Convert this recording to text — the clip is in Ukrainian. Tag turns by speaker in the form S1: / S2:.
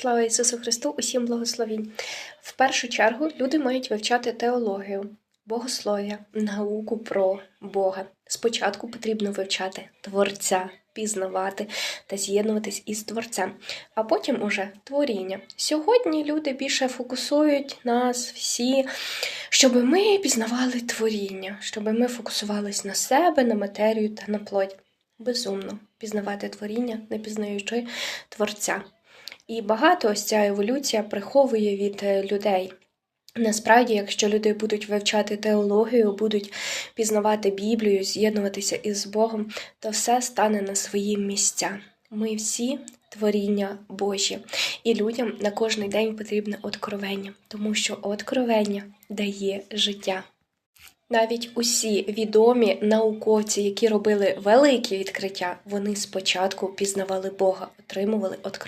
S1: Слава Ісусу Христу, усім благословінь. В першу чергу люди мають вивчати теологію, богослов'я, науку про Бога. Спочатку потрібно вивчати Творця, пізнавати та з'єднуватись із Творцем, а потім уже творіння. Сьогодні люди більше фокусують нас всі, щоб ми пізнавали творіння, щоб ми фокусувались на себе, на матерію та на плоть. Безумно пізнавати творіння, не пізнаючи Творця. І багато ось ця еволюція приховує від е, людей. Насправді, якщо люди будуть вивчати теологію, будуть пізнавати Біблію, з'єднуватися із Богом, то все стане на свої місця. Ми всі творіння Божі, і людям на кожний день потрібне откровення, тому що откровення дає життя. Навіть усі відомі науковці, які робили великі відкриття, вони спочатку пізнавали Бога, отримували откровення.